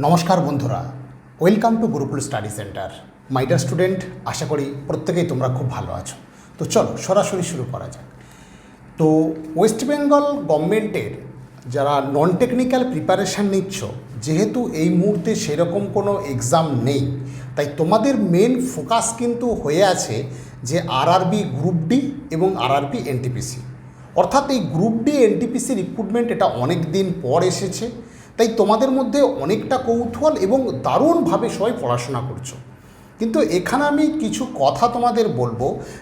নমস্কার বন্ধুরা, welcome to Gurukul study centre. My dear student আশা করি প্রত্যেকেই তোমরা খুব ভালো আছো। তো চলো, সরাসরি শুরু করা যাক। তো ওয়েস্ট বেঙ্গল গভর্নমেন্টের যারা নন টেকনিক্যাল প্রিপারেশান নিচ্ছ, যেহেতু এই মুহূর্তে সেরকম কোনো এক্সাম নেই, তাই তোমাদের মেন ফোকাস কিন্তু হয়ে আছে যে আরআরবি গ্রুপ ডি এবং আরআরবি এনটিপিসি অর্থাৎ এই গ্রুপ ডি এনটিপিসি রিক্রুটমেন্ট এটা অনেক দিন পর এসেছে। তাই তোমাদের মধ্যে অনেকটা কৌতূহল এবং দারুণভাবে সবাই পড়াশোনা করছ। কিন্তু এখানে আমি কিছু কথা তোমাদের বলব,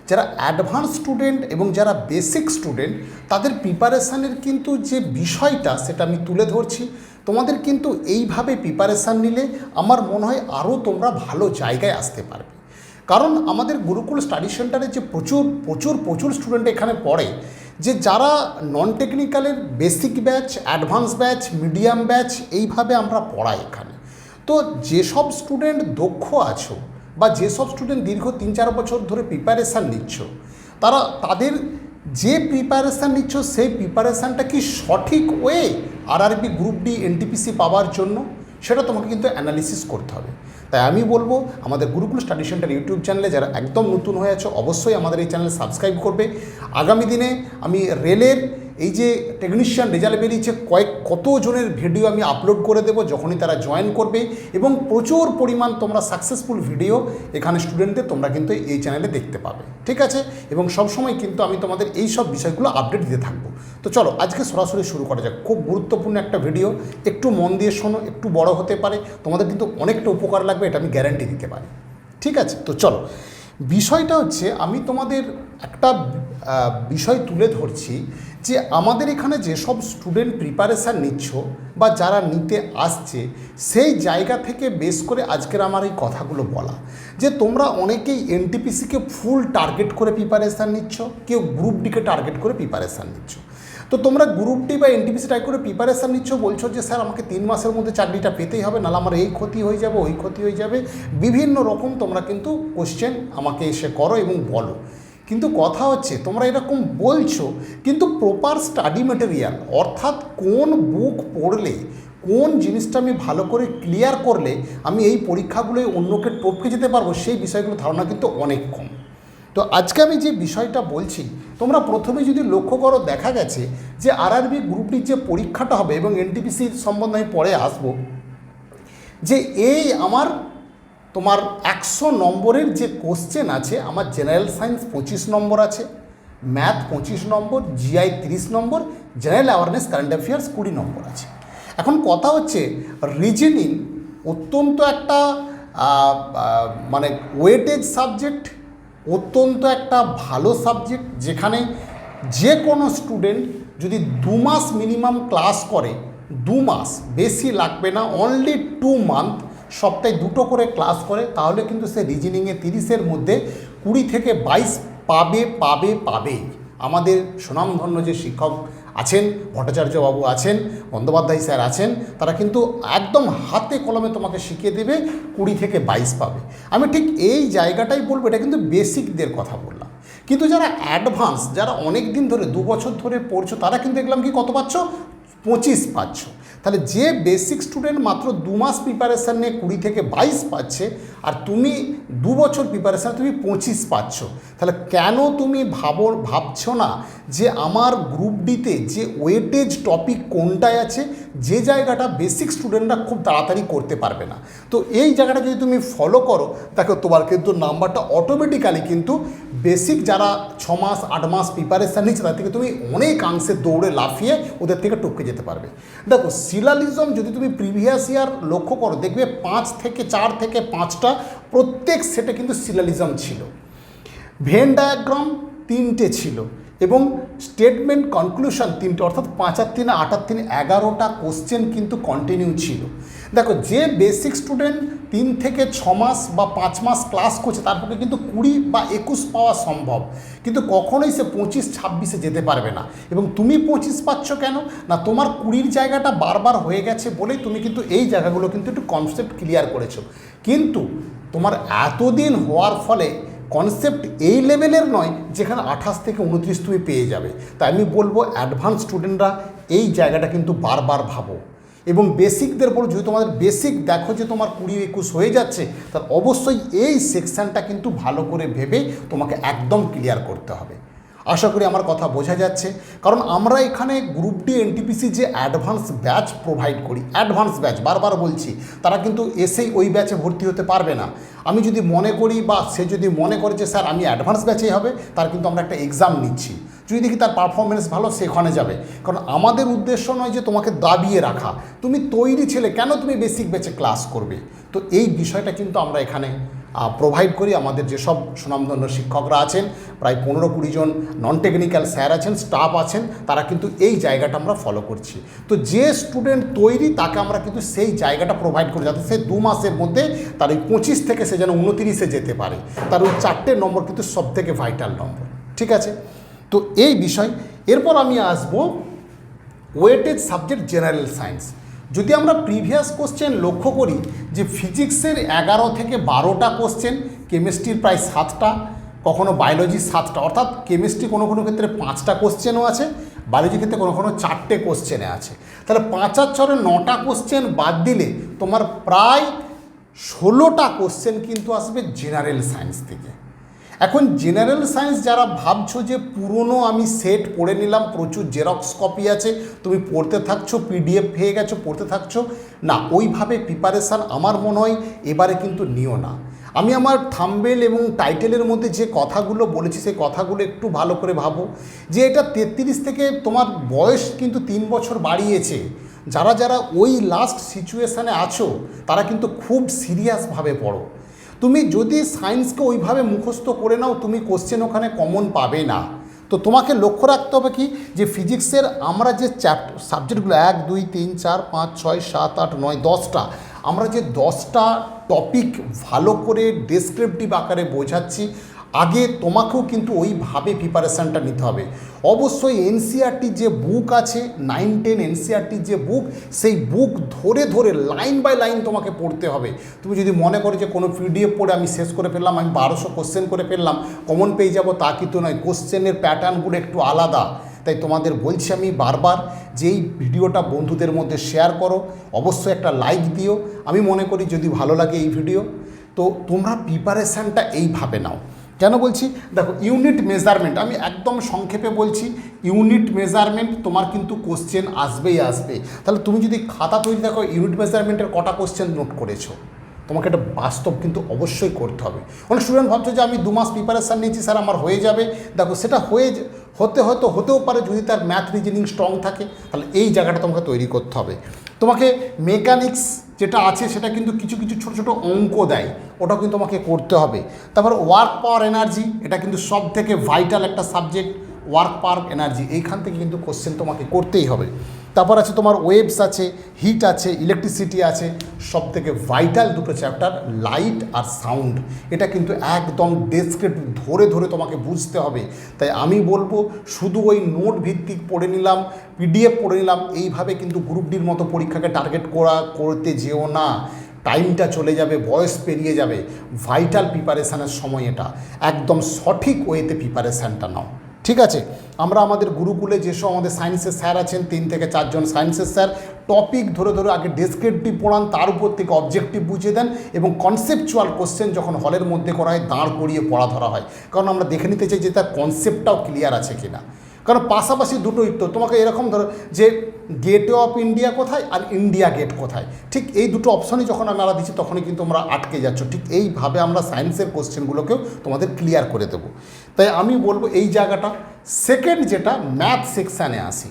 যারা অ্যাডভান্স স্টুডেন্ট এবং যারা বেসিক স্টুডেন্ট তাদের প্রিপারেশানের কিন্তু যে বিষয়টা সেটা আমি তুলে ধরছি। তোমাদের কিন্তু এইভাবে প্রিপারেশান নিলে আমার মনে হয় আরও তোমরা ভালো জায়গায় আসতে পারবে। কারণ আমাদের গুরুকুল স্টাডি সেন্টারে যে প্রচুর প্রচুর প্রচুর স্টুডেন্ট এখানে পড়ে যে যারা non টেকনিক্যালের basic batch advance batch medium batch এইভাবে আমরা পড়াই এখানে। তো যেসব স্টুডেন্ট দক্ষ আছো বা যেসব স্টুডেন্ট দীর্ঘ তিন চার বছর ধরে প্রিপারেশান নিচ্ছ, তারা তাদের যে প্রিপারেশান নিচ্ছ, সেই প্রিপারেশানটা কি সঠিক way RRB group D NTPC পাওয়ার জন্য? সেটা তোমাকে কিন্তু অ্যানালিসিস করতে হবে। তাই আমি বলব, আমাদের গুরুকুল স্টাডি সেন্টার ইউটিউব চ্যানেলে যারা একদম নতুন হয়ে আছে, অবশ্যই আমাদের এই চ্যানেল সাবস্ক্রাইব করবে। আগামী দিনে আমি রেলের এই যে টেকনিশিয়ান রেজাল্ট বেরিয়েছে, কয়েক কত জনের ভিডিও আমি আপলোড করে দেবো, যখনই তারা জয়েন করবে এবং প্রচুর পরিমাণ তোমরা সাকসেসফুল ভিডিও এখানে স্টুডেন্টদের তোমরা কিন্তু এই চ্যানেলে দেখতে পাবে, ঠিক আছে? এবং সবসময় কিন্তু আমি তোমাদের এই সব বিষয়গুলো আপডেট দিতে থাকব। তো চলো, আজকে সরাসরি শুরু করা যাক। খুব গুরুত্বপূর্ণ একটা ভিডিও একটু মন দিয়ে শোনো, একটু বড় হতে পারে। তোমাদের কিন্তু অনেকটা উপকার লাগবে, এটা আমি গ্যারান্টি দিতে পারি, ঠিক আছে? তো চলো বিষয়টা হচ্ছে, আমি তোমাদের একটা বিষয় তুলে ধরছি যে আমাদের এখানে যেসব স্টুডেন্ট প্রিপারেশান নিচ্ছ বা যারা নিতে আসছে, সেই জায়গা থেকে বেস করে আজকের আমার এই কথাগুলো বলা। যে তোমরা অনেকেই এনটিপিসিকে ফুল টার্গেট করে প্রিপারেশান নিচ্ছ, কেউ গ্রুপ ডিকে টার্গেট করে প্রিপারেশান নিচ্ছ। তো তোমরা গ্রুপ ডি বা এনটিপিসি ট্রাই করে প্রিপারেশান নিচ্ছ, বলছো যে, স্যার, আমাকে তিন মাসের মধ্যে চাকরিটা পেতেই হবে, নাহলে আমার এই ক্ষতি হয়ে যাবে, ওই ক্ষতি হয়ে যাবে। বিভিন্ন রকম তোমরা কিন্তু কোশ্চেন আমাকে এসে করো এবং বলো। কিন্তু কথা হচ্ছে, তোমরা এরকম বলছো, কিন্তু প্রপার স্টাডি মেটেরিয়াল অর্থাৎ কোন বুক পড়লে, কোন জিনিসটা আমি ভালো করে ক্লিয়ার করলে, আমি এই পরীক্ষাগুলোয় অন্যকে টপকে যেতে পারব, সেই বিষয়গুলো ধারণা কিন্তু অনেক কম। তো আজকে আমি যে বিষয়টা বলছি তোমরা প্রথমে যদি লক্ষ্য করো, দেখা গেছে যে আরআরবি গ্রুপটির যে পরীক্ষাটা হবে এবং এনটিপিসির সম্বন্ধে আমি পরে আসব, যে এই আমার, তোমার একশো নম্বরের যে কোশ্চেন আছে, আমার জেনারেল সায়েন্স পঁচিশ নম্বর আছে ম্যাথ পঁচিশ নম্বর জিআই তিরিশ নম্বর জেনারেল অ্যাওয়ারনেস কারেন্ট অ্যাফেয়ার্স কুড়ি নম্বর আছে। এখন কথা হচ্ছে রিজনিং অত্যন্ত একটা মানে ওয়েটেজ সাবজেক্ট অত্যন্ত একটা ভালো সাবজেক্ট যেখানে যে কোনো স্টুডেন্ট যদি দু মাস মিনিমাম ক্লাস করে, দু মাস, বেশি লাগবে না অনলি টু মান্থ সপ্তাহে দুটো করে ক্লাস করে, তাহলে কিন্তু সে রিজনিংয়ে তিরিশের মধ্যে কুড়ি থেকে বাইশ পাবে পাবে পাবেই আমাদের সুনামধন্য যে শিক্ষক আছেন ভট্টাচার্য বাবু আছেন, বন্দ্যোপাধ্যায় স্যার আছেন, তারা কিন্তু একদম হাতে কলমে তোমাকে শিখিয়ে দেবে, কুড়ি থেকে বাইশ পাবে। আমি ঠিক এই জায়গাটাই বলব, এটা কিন্তু বেসিকদের কথা বললাম। কিন্তু যারা অ্যাডভান্স, যারা অনেক দিন ধরে, দু বছর ধরে পড়ছো, তারা কিন্তু দেখলাম কি কত পাচ্ছ? পঁচিশ পাচ্ছ। তাহলে যে বেসিক স্টুডেন্ট মাত্র দু মাস প্রিপারেশান নিয়ে কুড়ি থেকে বাইশ পাচ্ছে আর তুমি দু বছর প্রিপারেশান তুমি পঁচিশ পাচ্ছ, তাহলে কেন তুমি ভাবো, ভাবছ না যে আমার গ্রুপ ডিতে যে ওয়েটেজ টপিক কোনটায় আছে যে জায়গাটা বেসিক স্টুডেন্টরা খুব তাড়াতাড়ি করতে পারবে না। তো এই জায়গাটা যদি তুমি ফলো করো তাকে তোমার কিন্তু নাম্বারটা অটোমেটিক্যালি কিন্তু বেসিক যারা ছ মাস, আট মাস প্রিপারেশান নিচ্ছে তার থেকে তুমি অনেকাংশে দৌড়ে লাফিয়ে ওদের থেকে টপকে যেতে পারবে। দেখো সিলালিজম যদি তুমি প্রিভিয়াস ইয়ার লক্ষ্য করো, দেখবে পাঁচ থেকে চার থেকে পাঁচটা প্রত্যেক সেটে কিন্তু সিলালিজম ছিল। ভেন ডায়াগ্রাম তিনটে ছিল। এবং স্টেটমেন্ট কনক্লুশন তিনটে, অর্থাৎ পাঁচ আর তিনে, আট আর তিনে, এগারোটা কোশ্চেন কিন্তু কন্টিনিউ ছিল। দেখো, যে বেসিক স্টুডেন্ট তিন থেকে ছ মাস বা পাঁচ মাস ক্লাস করছে, তার পক্ষে কিন্তু কুড়ি বা একুশ পাওয়া সম্ভব। কিন্তু কখনোই সে পঁচিশ, ছাব্বিশে যেতে পারবে না। এবং তুমি পঁচিশ পাচ্ছ কেন? না, তোমার কুড়ির জায়গাটা বারবার হয়ে গেছে বলেই তুমি কিন্তু এই জায়গাগুলো কিন্তু একটু কনসেপ্ট ক্লিয়ার করেছ। কিন্তু তোমার এতদিন হওয়ার ফলে কনসেপ্ট এই লেভেলের নয়, যেখানে আঠাশ থেকে উনত্রিশ তুমি পেয়ে যাবে। তাই আমি বলব অ্যাডভান্স স্টুডেন্টরা এই জায়গাটা কিন্তু বারবার ভাবো। এবং বেসিকদের বলো যদি তোমাদের বেসিক দেখো যে তোমার কুড়ি একুশ হয়ে যাচ্ছে তার অবশ্যই এই সেকশানটা কিন্তু ভালো করে ভেবে তোমাকে একদম ক্লিয়ার করতে হবে। আশা করি আমার কথা বোঝা যাচ্ছে। কারণ আমরা এখানে গ্রুপ ডি এনটিপিসি যে অ্যাডভান্স ব্যাচ প্রোভাইড করি অ্যাডভান্স ব্যাচ বারবার বলছি, তারা কিন্তু এসেই ওই ব্যাচে ভর্তি হতে পারবে না। আমি যদি মনে করি বা সে যদি মনে করে যে, স্যার, আমি অ্যাডভান্স ব্যাচেই হবে, তার কিন্তু আমরা একটা এক্সাম নিচ্ছি। যদি দেখি তার পারফরমেন্স ভালো সেখানে যাবে। কারণ আমাদের উদ্দেশ্য নয় যে, তোমাকে দাবিয়ে রাখা। তুমি তৈরি ছেলে, কেন তুমি বেসিক ব্যাচে ক্লাস করবে? তো এই বিষয়টা কিন্তু আমরা এখানে প্রোভাইড করি। আমাদের যেসব সুনামধন্য শিক্ষকরা আছেন, প্রায় পনেরো কুড়ি জন নন টেকনিক্যাল স্যার আছেন স্টাফ আছেন, তারা কিন্তু এই জায়গাটা আমরা ফলো করছি। তো যে স্টুডেন্ট তৈরি, তাকে আমরা কিন্তু সেই জায়গাটা প্রোভাইড করি যাতে সে দু মাসের মধ্যে তার ওই পঁচিশ থেকে সে যেন উনতিরিশে যেতে পারে। তার ওই চারটে নম্বর কিন্তু সব থেকে ভাইটাল নম্বর। ঠিক আছে? তো এই বিষয়। এরপর আমি আসব ওয়েটেজ সাবজেক্ট জেনারেল সায়েন্স যদি আমরা প্রিভিয়াস কোশ্চেন লক্ষ্য করি যে ফিজিক্সের এগারো থেকে বারোটা কোশ্চেন কেমিস্ট্রির প্রায় সাতটা, কখনো বায়োলজি সাতটা, অর্থাৎ কেমিস্ট্রি কোনো কোনো ক্ষেত্রে পাঁচটা কোশ্চেনও আছে বায়োলজি ক্ষেত্রে কোনো কোনো চারটে কোশ্চেনে আছে। তাহলে পাঁচ আর ছরে নটা কোশ্চেন বাদ দিলে তোমার প্রায় ষোলোটা কোশ্চেন কিন্তু আসবে জেনারেল সায়েন্স থেকে। এখন জেনারেল সায়েন্স যারা ভাবছ যে পুরনো আমি সেট পড়ে নিলাম, প্রচুর জেরক্স কপি আছে, তুমি পড়তে থাকছো পিডিএফ পেয়ে গেছো, পড়তে থাকছো, না, ওইভাবে প্রিপারেশান আমার মনে হয় এবারে কিন্তু নিও না। আমি আমার থাম্বেল এবং টাইটেলের মধ্যে যে কথাগুলো বলেছি, সেই কথাগুলো একটু ভালো করে ভাবো, যে এটা তেত্রিশ থেকে তোমার বয়স কিন্তু তিন বছর বাড়িয়েছে। যারা যারা ওই লাস্ট সিচুয়েশানে আছো, তারা কিন্তু খুব সিরিয়াসভাবে পড়ো। তুমি যদি সায়েন্সকে ওইভাবে মুখস্থ করে নাও, তুমি কোশ্চেন ওখানে কমন পাবে না। তো তোমাকে লক্ষ্য রাখতে হবে কি? যে ফিজিক্সের আমরা যে চ্যাপ্টার সাবজেক্টগুলো এক, দুই, তিন, চার, পাঁচ, ছয়, সাত, আট, নয়, দশটা, আমরা যে দশটা টপিক ভালো করে ডেসক্রিপটিভ আকারে বোঝাচ্ছি আগে তোমাকেও কিন্তু ওইভাবে প্রিপারেশানটা নিতে হবে। অবশ্যই এনসিআরটির যে বুক আছে নাইন টেন এনসিআরটির যে বুক সেই বুক ধরে ধরে লাইন বাই লাইন তোমাকে পড়তে হবে। তুমি যদি মনে করো যে কোনো পিডিএফ পড়ে আমি শেষ করে ফেললাম, আমি বারোশো কোশ্চেন করে ফেললাম কমন পেয়ে যাব, তা কিন্তু নয়। কোশ্চেনের প্যাটার্নগুলো একটু আলাদা। তাই তোমাদের বলছি আমি বারবার যে এই ভিডিওটা বন্ধুদের মধ্যে শেয়ার করো। অবশ্যই একটা লাইক দিও। আমি মনে করি যদি ভালো লাগে এই ভিডিও তো তোমরা প্রিপারেশানটা এইভাবে নাও। কেন বলছি? দেখো ইউনিট মেজারমেন্ট আমি একদম সংক্ষেপে বলছি ইউনিট মেজারমেন্ট তোমার কিন্তু কোশ্চেন আসবেই আসবে। তাহলে তুমি যদি খাতা তৈরি দেখো ইউনিট মেজারমেন্টের কটা কোশ্চেন নোট করেছ, তোমাকে এটা বাস্তব কিন্তু অবশ্যই করতে হবে। অনেক স্টুডেন্ট ভাবছ যে আমি দু মাস প্রিপারেশান নিয়েছি, স্যার আমার হয়ে যাবে। দেখো, সেটা হয়ে হতে হয়তো, হতেও পারে যদি তার ম্যাথ রিজনিং স্ট্রং থাকে, তাহলে এই জায়গাটা তোমাকে তৈরি করতে হবে। তোমাকে মেকানিক্স যেটা আছে সেটা কিন্তু কিছু কিছু ছোটো ছোটো অঙ্ক দেয়। ওটা কিন্তু আমাকে করতে হবে। তারপর ওয়ার্ক পাওয়ার এনার্জি এটা কিন্তু সব থেকে ভাইটাল একটা সাবজেক্ট ওয়ার্ক পাওয়ার এনার্জি এইখান থেকে কিন্তু কোশ্চেন তোমাকে করতেই হবে। তারপর আছে তোমার ওয়েবস আছে হিট আছে ইলেকট্রিসিটি আছে সব থেকে ভাইটাল দুটো চ্যাপ্টার লাইট আর সাউন্ড এটা কিন্তু একদম ডেসক্রিপ্ট ধরে ধরে তোমাকে বুঝতে হবে। তাই আমি বলব, শুধু ওই নোট ভিত্তিক পড়ে নিলাম পিডিএফ পড়ে নিলাম, এইভাবে কিন্তু গ্রুপ ডির মতো পরীক্ষাকে টার্গেট করা, করতে যেও না। টাইমটা চলে যাবে, বয়স পেরিয়ে যাবে। ভাইটাল প্রিপারেশানের সময় এটা। একদম সঠিক ওয়েতে প্রিপারেশানটা নাও। ঠিক আছে? আমরা আমাদের গুরুকুলে যেসব আমাদের সায়েন্সের স্যার আছেন, তিন থেকে চারজন সায়েন্সের স্যার টপিক ধরে ধরে আগে ডেসক্রিপটিভ পড়ান, তার উপর থেকে অবজেক্টিভ বুঝিয়ে দেন এবং কনসেপচুয়াল কোশ্চেন যখন হলের মধ্যে করা হয়, দাঁড় করিয়ে পড়া ধরা হয়। কারণ আমরা দেখে নিতে চাই যে তার কনসেপ্টটাও ক্লিয়ার আছে কিনা। কারণ পাশাপাশি দুটোই তো তোমাকে এরকম ধরো যে গেটওয়ে অফ ইন্ডিয়া কোথায় আর ইন্ডিয়া গেট কোথায়? ঠিক এই দুটো অপশনই যখন আমরা দিচ্ছি তখনই কিন্তু আমরা আটকে যাচ্ছ। ঠিক এইভাবে আমরা সায়েন্সের কোশ্চেনগুলোকেও তোমাদের ক্লিয়ার করে দেবো। তাই আমি বলব এই জায়গাটা। সেকেন্ড যেটা ম্যাথ সেকশানে আসি।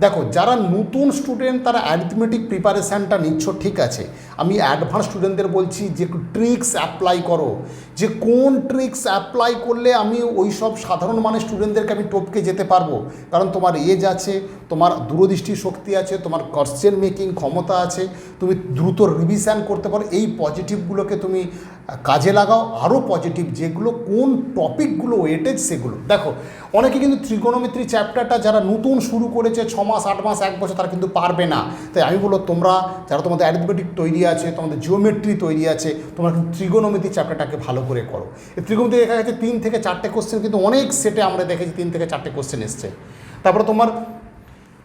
দেখো, যারা নতুন স্টুডেন্ট তারা অ্যারিথমেটিক প্রিপারেশানটা নিচ্ছ, ঠিক আছে। আমি অ্যাডভান্স স্টুডেন্টদের বলছি, যে ট্রিক্স অ্যাপ্লাই করো। যে কোন ট্রিক্স অ্যাপ্লাই করলে আমি ওই সব সাধারণ মানের স্টুডেন্টদেরকে আমি টপকে যেতে পারব? কারণ তোমার এজ আছে, তোমার দূরদৃষ্টি শক্তি আছে, তোমার কোশ্চেন মেকিং ক্ষমতা আছে, তুমি দ্রুত রিভিশন করতে পারো। এই পজিটিভগুলোকে তুমি কাজে লাগাও। আরও পজিটিভ যেগুলো, কোন টপিকগুলো ওয়েটেজ সেগুলো। দেখো, অনেকে কিন্তু ত্রিকোণমিত্রি চ্যাপ্টারটা যারা নতুন শুরু করেছে, ছ মাস, আট মাস, এক বছর, তারা কিন্তু পারবে না। তাই আমি বলব, তোমরা, যারা তোমাদের অ্যারিথমেটিক তৈরি আছে, তোমাদের জিওমেট্রি তৈরি আছে, তোমরা কিন্তু ত্রিকোণমিতি চ্যাপ্টারটাকে ভালো করে করো। এই ত্রিকোণমিতি দেখা গেছে তিন থেকে চারটে কোশ্চেন কিন্তু অনেক সেটে আমরা দেখেছি তিন থেকে চারটে কোশ্চেন এসছে। তারপরে তোমার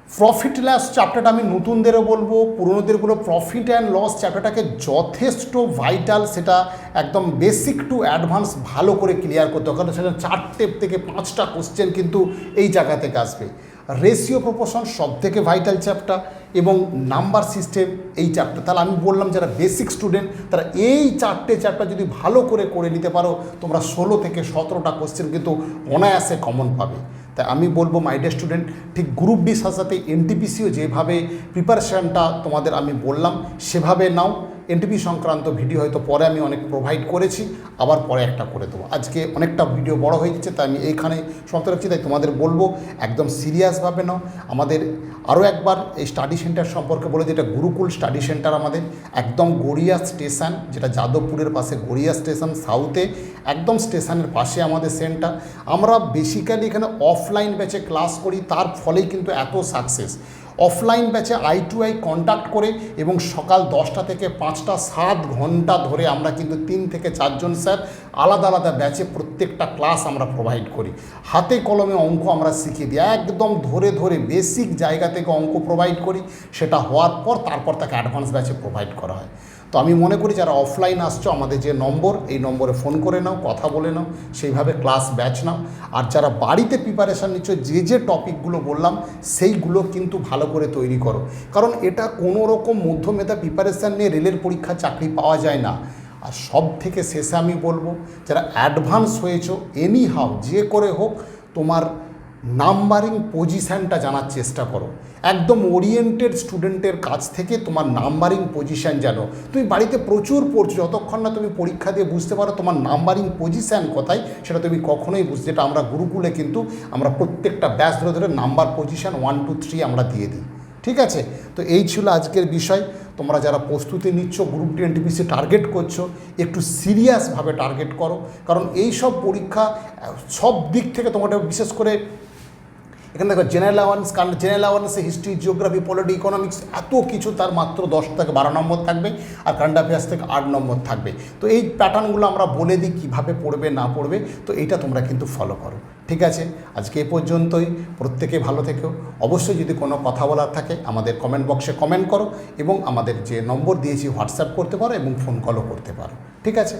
প্রফিট লস চ্যাপ্টারটা আমি নতুনদেরও বলব পুরনোদের বলব প্রফিট অ্যান্ড লস চ্যাপ্টারটাকে যথেষ্ট ভাইটাল সেটা একদম বেসিক টু অ্যাডভান্স ভালো করে ক্লিয়ার করতে হবে। কারণ সেটা চারটে থেকে পাঁচটা কোশ্চেন কিন্তু এই জায়গা থেকে আসবে। রেশিও প্রপোশন সব থেকে ভাইটাল চ্যাপ্টার এবং নাম্বার সিস্টেম এই চারটা তাহলে আমি বললাম, যারা বেসিক স্টুডেন্ট তারা এই চারটে চারটা যদি ভালো করে করে নিতে পারো, তোমরা ষোলো থেকে সতেরোটা কোশ্চেন কিন্তু অনায়াসে কমন পাবে। তাই আমি বলব মাই ডে স্টুডেন্ট ঠিক গ্রুপ ডি সাথে সাথে এনটিপিসিও যেভাবে প্রিপারেশানটা তোমাদের আমি বললাম, সেভাবে নাও। এনটিপি সংক্রান্ত ভিডিও হয়তো পরে আমি অনেক প্রোভাইড করেছি, আবার পরে একটা করে দেবো। আজকে অনেকটা ভিডিও বড় হয়ে যাচ্ছে, তাই আমি এইখানে সমাপ্ত রাখছি। তাই তোমাদের বলব, একদম সিরিয়াসভাবে নাও। আমাদের আরও একবার এই স্টাডি সেন্টার সম্পর্কে বলে যেটা গুরুকুল স্টাডি সেন্টার আমাদের, একদম গড়িয়া স্টেশন যেটা যাদবপুরের পাশে গড়িয়া স্টেশন সাউথে একদম স্টেশনের পাশে আমাদের সেন্টার আমরা বেসিক্যালি এখানে অফলাইন ব্যাচে ক্লাস করি, তার ফলেই কিন্তু এত সাকসেস অফলাইন ব্যাচে আই টু আই কন্ট্যাক্ট করে এবং সকাল দশটা থেকে পাঁচটা সাত ঘণ্টা ধরে আমরা কিন্তু তিন থেকে চারজন স্যার আলাদা আলাদা ব্যাচে প্রত্যেকটা ক্লাস আমরা প্রোভাইড করি। হাতে কলমে অঙ্ক আমরা শিখিয়ে দিই। একদম ধরে ধরে বেসিক জায়গা থেকে অঙ্ক প্রোভাইড করি। সেটা হওয়ার পর তারপর তাকে অ্যাডভান্স ব্যাচে প্রোভাইড করা হয়। তো আমি মনে করি যারা অফলাইন আসছো, আমাদের যে নম্বর, এই নম্বরে ফোন করে নাও, কথা বলে নাও, সেইভাবে ক্লাস ব্যাচ নাও। আর যারা বাড়িতে প্রিপারেশান নিচ্ছ, যে যে টপিকগুলো বললাম, সেইগুলো কিন্তু ভালো করে তৈরি করো। কারণ এটা কোনো রকম মধ্যমেধা প্রিপারেশান নিয়ে রেলের পরীক্ষা চাকরি পাওয়া যায় না। আর সব থেকে শেষে আমি বলব, যারা অ্যাডভান্স হয়েছো এনি হাউ যে করে হোক, তোমার নাম্বারিং পজিশানটা জানার চেষ্টা করো। একদম ওরিয়েন্টেড স্টুডেন্টের কাছ থেকে তোমার নাম্বারিং পজিশান জানো। তুমি বাড়িতে প্রচুর পড়ছো, যতক্ষণ না তুমি পরীক্ষা দিয়ে বুঝতে পারো তোমার নাম্বারিং পজিশান কোথায়, সেটা তুমি কখনোই বুঝতে যেটা আমরা গুরুকুলে কিন্তু আমরা প্রত্যেকটা ব্যাচ ধরে ধরে number position one two three আমরা দিয়ে দিই। ঠিক আছে? তো এই ছিল আজকের বিষয়। তোমরা যারা প্রস্তুতি নিচ্ছ গ্রুপ ডি এনটিপিসি টার্গেট করছ, একটু সিরিয়াসভাবে টার্গেট করো। কারণ এই সব পরীক্ষা, সব দিক থেকে তোমাদের বিশেষ করে এখানে দেখো জেনারেল অ্যাওয়ার্নেস কারণ জেনারেল অ্যাওয়ারনেসে হিস্ট্রি জিওগ্রাফি পলিটি ইকোনমিক্স এত কিছু তার মাত্র দশ থেকে বারো নম্বর থাকবে আর কারেন্ট অ্যাফেয়ার্স থেকে আট নম্বর থাকবে। তো এই প্যাটার্নগুলো আমরা বলে দিই কীভাবে পড়বে, না পড়বে, তো এইটা তোমরা কিন্তু ফলো করো। ঠিক আছে? আজকে এ পর্যন্তই। প্রত্যেকে ভালো থেকো। অবশ্যই যদি কোনো কথা বলার থাকে, আমাদের কমেন্ট বক্সে কমেন্ট করো এবং আমাদের যে নম্বর দিয়েছি হোয়াটসঅ্যাপ করতে পারো এবং ফোন কলও করতে পারো। ঠিক আছে?